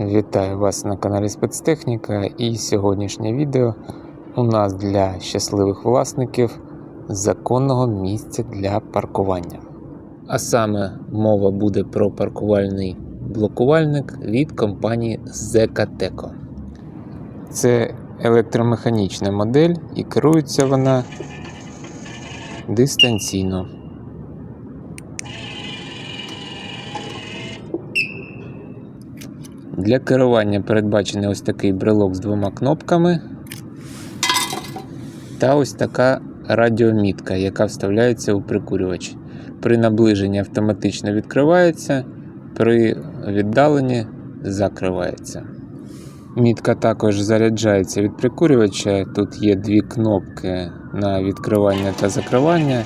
Вітаю вас на каналі Спецтехніка і сьогоднішнє відео у нас для щасливих власників законного місця для паркування. А саме мова буде про паркувальний блокувальник від компанії Zekateko. Це електромеханічна модель і керується вона дистанційно. Для керування передбачений ось такий брелок з двома кнопками та ось така радіомітка, яка вставляється у прикурювач. При наближенні автоматично відкривається, при віддаленні закривається. Мітка також заряджається від прикурювача. Тут є дві кнопки на відкривання та закривання.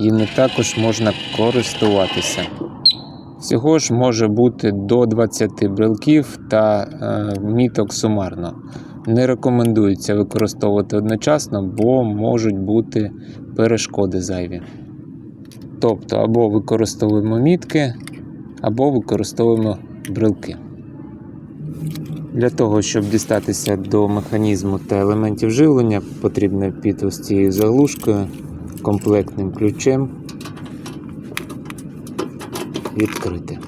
Їми також можна користуватися. Всього ж може бути до 20 брелків та е, міток сумарно. Не рекомендується використовувати одночасно, бо можуть бути перешкоди зайві. Тобто або використовуємо мітки, або використовуємо брелки. Для того, щоб дістатися до механізму та елементів живлення, потрібно під ось цією заглушкою комплектним ключем відкрити.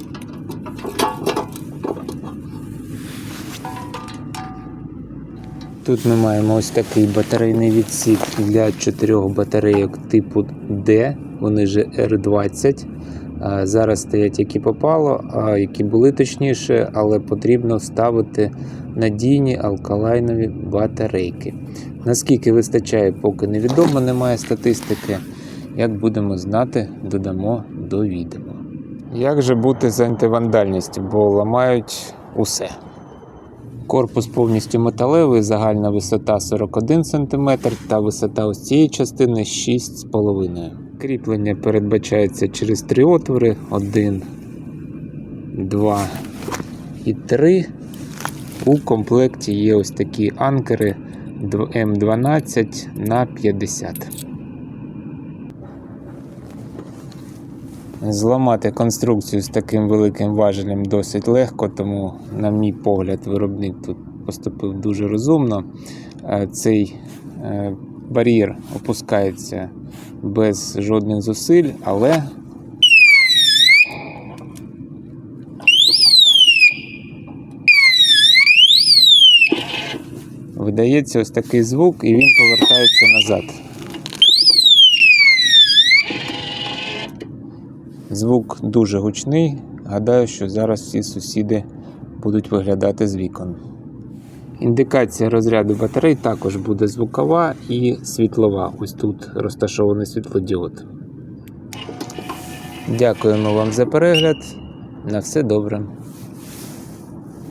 Тут ми маємо ось такий батарейний відсік для чотирьох батарейок типу D, вони же R20. Зараз стоять які попало, а які були точніше, але потрібно вставити надійні алкалайнові батарейки. Наскільки вистачає, поки невідомо, немає статистики. Як будемо знати, додамо до відео. Як же бути з антивандальністю, бо ламають усе. Корпус повністю металевий, загальна висота 41 см та висота ось цієї частини 6,5 Кріплення передбачається через три отвори: 1, 2 і 3. У комплекті є ось такі анкери М12 на 50. Зламати конструкцію з таким великим важелем досить легко, тому, на мій погляд, виробник тут поступив дуже розумно. Е, Цей е, бар'єр опускається без жодних зусиль, але видається ось такий звук, і він повертається назад. Звук дуже гучний. Гадаю, що зараз всі сусіди будуть виглядати з вікон. Індикація розряду батарей також буде звукова і світлова. Ось тут розташований світлодіод. Дякуємо вам за перегляд. На все добре.